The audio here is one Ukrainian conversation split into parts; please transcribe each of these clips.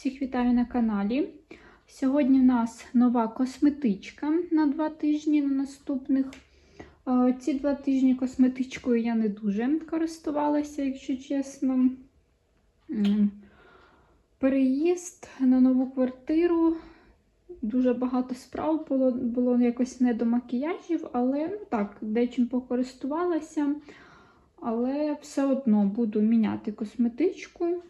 Всіх вітаю на каналі. Сьогодні в нас нова косметичка на два тижні на наступних. Е, Ці два тижні косметичкою я не дуже користувалася, якщо чесно. Переїзд на нову квартиру. Дуже багато справ було, було якось не до макіяжів, але ну так, дечим покористувалася. Але все одно буду міняти косметичку.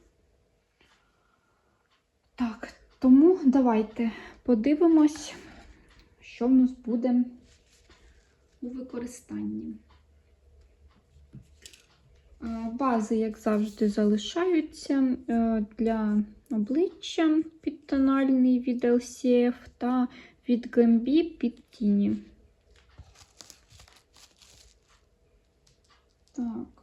Так, тому давайте подивимось, що в нас буде у використанні. Е, Бази, як завжди, залишаються е, для обличчя підтональний від LCF та від Glambi під тіні. Так.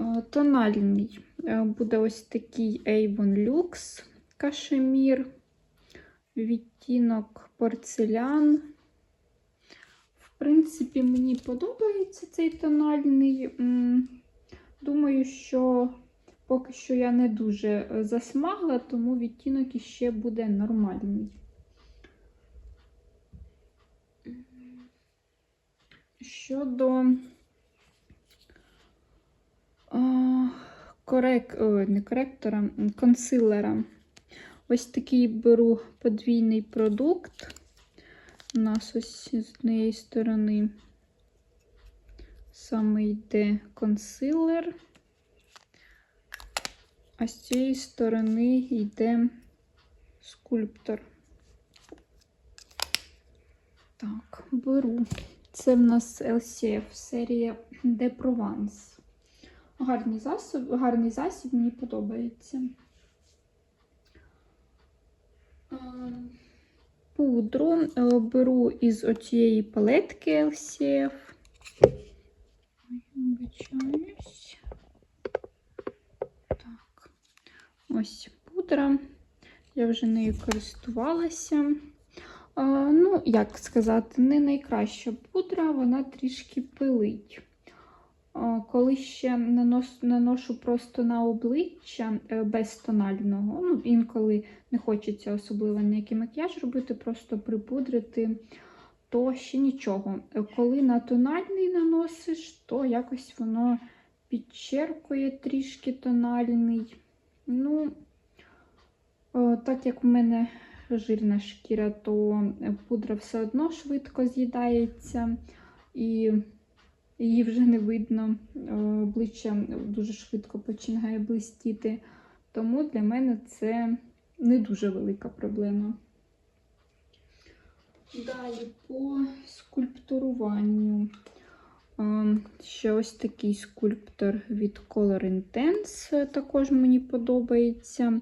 Е, Тональний е, буде ось такий Avon Lux кашемір, відтінок порцелян. В принципі, мені подобається цей тональний. Думаю, що поки що я не дуже е, засмагла, тому відтінок іще буде нормальний. Щодо корек... Ой, не коректора, консилера. Ось такий беру подвійний продукт. У нас ось з однієї сторони саме йде консилер, а з цієї сторони йде скульптор. Так, беру. Це в нас LCF серія De Provence. Гарний засіб, гарний засіб, мені подобається. Ем, Пудру е, беру із оцієї палетки LCF. Так, ось пудра. Я вже нею користувалася. Ну, як сказати, не найкраща пудра, вона трішки пилить. Коли ще наношу просто на обличчя е, без тонального, ну, інколи не хочеться особливо ніякий макіяж робити, просто припудрити, то ще нічого. Е, Коли на тональний наносиш, то якось воно підчеркує трішки тональний. Ну, так як в мене жирна шкіра, то пудра все одно швидко з'їдається і її вже не видно. Е, Обличчя дуже швидко починає блистіти. Тому для мене це не дуже велика проблема. Далі по скульптуруванню. Е, Ще ось такий скульптор від Color Intense також мені подобається.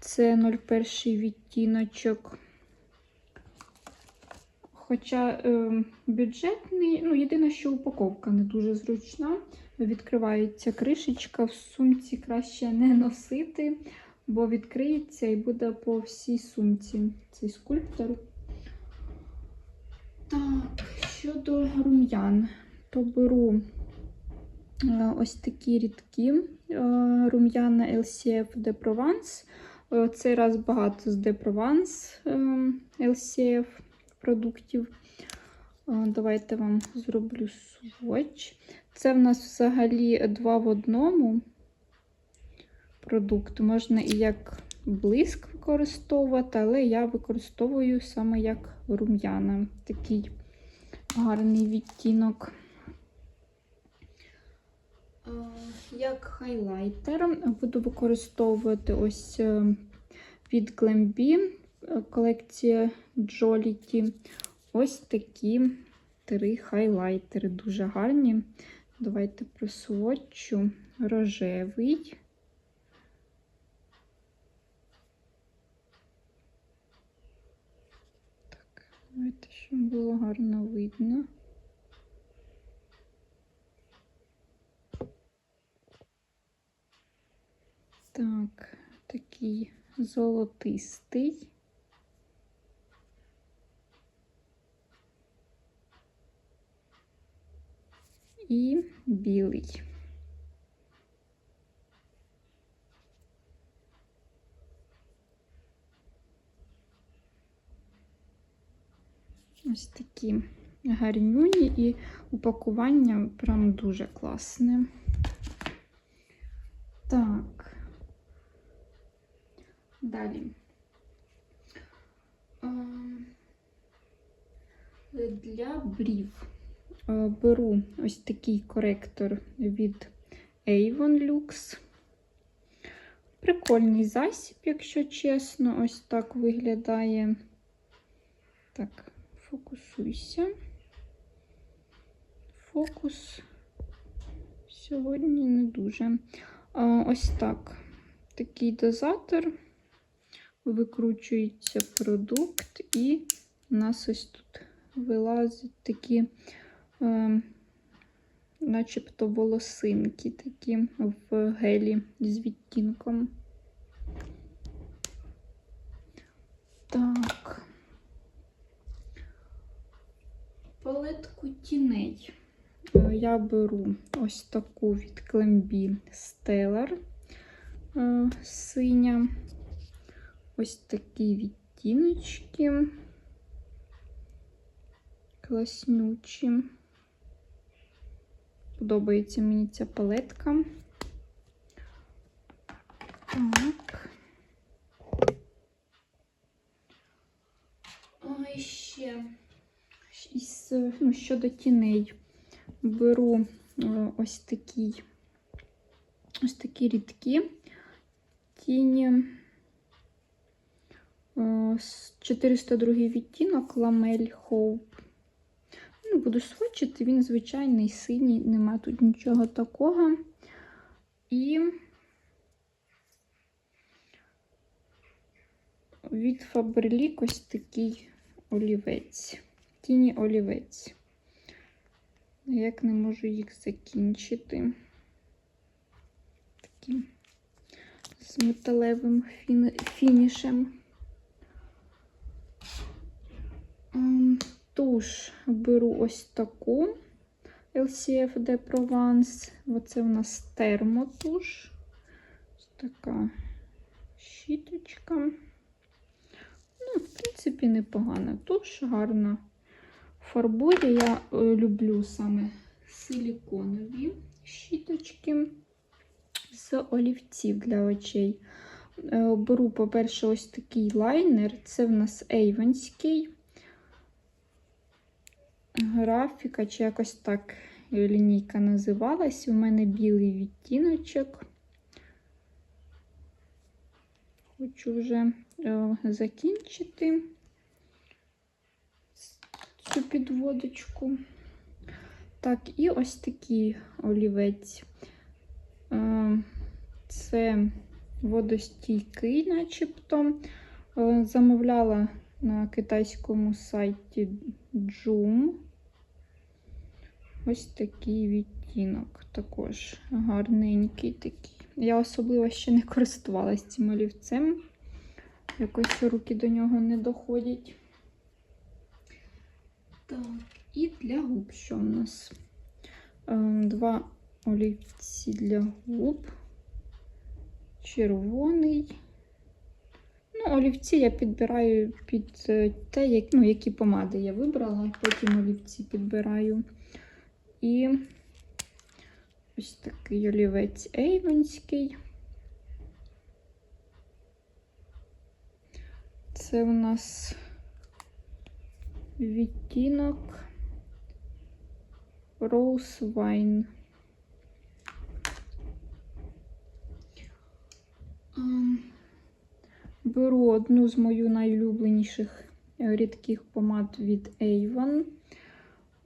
Це 01 відтіночок. Хоча е, бюджетний, ну, єдине, що упаковка не дуже зручна. Відкривається кришечка, в сумці краще не носити, бо відкриється і буде по всій сумці цей скульптор. Так, щодо рум'ян, то беру е, ось такі рідкі е, рум'яна LCF de Provence. Е, Цей раз багато з De Provence е, LCF продуктів. Давайте вам зроблю сводч. Це в нас взагалі два в одному продукт. Можна і як блиск використовувати, але я використовую саме як рум'яна. Такий гарний відтінок. Як хайлайтер буду використовувати ось е, від Glambi колекція Jollity. Ось такі три хайлайтери. Дуже гарні. Давайте просводчу рожевий. Так, давайте, щоб було гарно видно. Так, такий золотистий. і білий. Ось такі гарнюні і упакування прям дуже класне. Так, далі. Ем, для брів беру ось такий коректор від Avon Lux. Прикольний засіб, якщо чесно, ось так виглядає. Так, фокусуйся. Фокус сьогодні не дуже. А, ось так. Такий дозатор. Викручується продукт, і у нас ось тут вилазять такі, е, начебто волосинки, такі в гелі з відтінком. Так. Палетку тіней. Е, Я беру ось таку від Clembi Stellar е, синя. Ось такі відтіночки. Класнючі. Подобається мені ця палетка. Так. Ой, ще із, ну, щодо тіней беру е, ось такі ось такі рідкі тіні. Е, з 402 відтінок Ламель Hope. Не буду свочити, він звичайний синій, нема тут нічого такого. І від Faberlic ось такий олівець. Тіні олівець. Як не можу їх закінчити. Таким з металевим фінішем. Туш беру ось таку LCF de Provence. Оце у нас термотуш. Ось така щіточка. Ну, в принципі, непогана туш, гарна фарбує. Я е, люблю саме силіконові щіточки з олівців для очей. Е, Беру, по-перше, ось такий лайнер. Це в нас Ейвенський. Графіка, чи якось так лінійка називалась. У мене білий відтіночок. Хочу вже е, закінчити цю підводочку. Так, і ось такий олівець. Е, Це водостійкий, начебто. Е, Замовляла на китайському сайті Joom. Ось такий відтінок, також гарненький такий. Я особливо ще не користувалася цим олівцем. Якось руки до нього не доходять. Так, і для губ що в нас? Ем, Два олівці для губ. Червоний. Ну, олівці я підбираю під е, те, як, ну, які помади я вибрала, потім олівці підбираю. І ось такий олівець Ейвенський. Це у нас відтінок Rose Wine. Ем, Беру одну з моїх найулюбленіших е, рідких помад від Avon.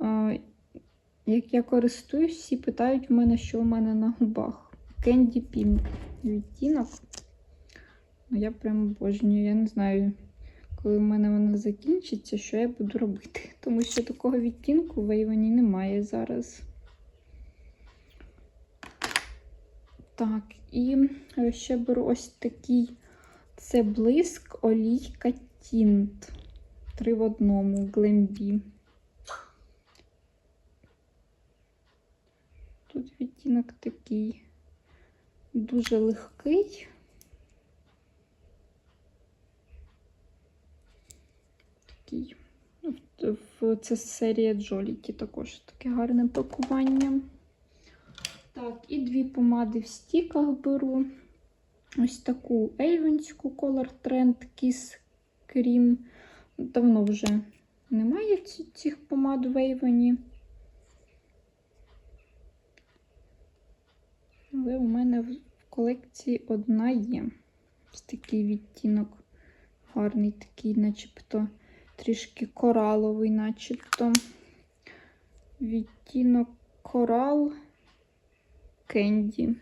Е, Як я користуюсь, всі питають в мене, що в мене на губах. Candy Pink відтінок. Ну, Я прям обожнюю. Я не знаю, коли в мене вона закінчиться, що я буду робити. Тому що такого відтінку в Avon немає зараз. Так, і е, ще беру ось такий. Це блиск, олійка, тінт. Три в одному глембі. Тут відтінок такий дуже легкий. Такий. ну, це серія Джоліті також таке гарне пакування. Так, і дві помади в стіках беру. Ось таку ейвенську Color Trend Kiss Cream. Давно вже немає цих помад в Ейвені. Але у мене в колекції одна є. Ось такий відтінок. Гарний такий, начебто, трішки кораловий, начебто. Відтінок корал кенді.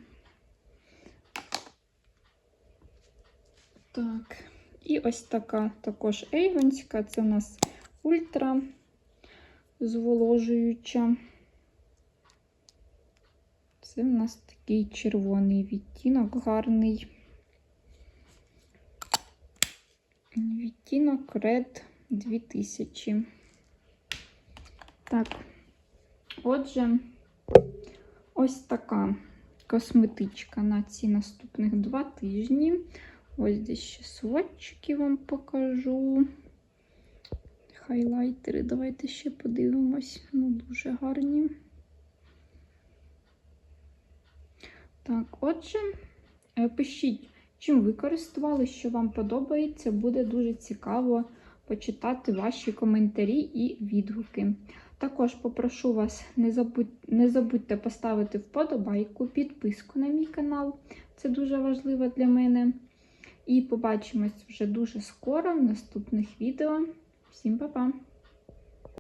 Так, і ось така також ейвенська. Це у нас ультра зволожуюча. Це у нас такий червоний відтінок гарний. Відтінок Red 2000. Так, отже, ось така косметичка на ці наступних два тижні. Ось десь ще сводчики вам покажу. Хайлайтери, давайте ще подивимось. Ну, дуже гарні. Так, отже, е, пишіть, чим ви користувалися, що вам подобається. Буде дуже цікаво почитати ваші коментарі і відгуки. Також попрошу вас не, забудь, не забудьте поставити вподобайку, підписку на мій канал. Це дуже важливо для мене. І побачимось вже дуже скоро в наступних відео. Всім па-па!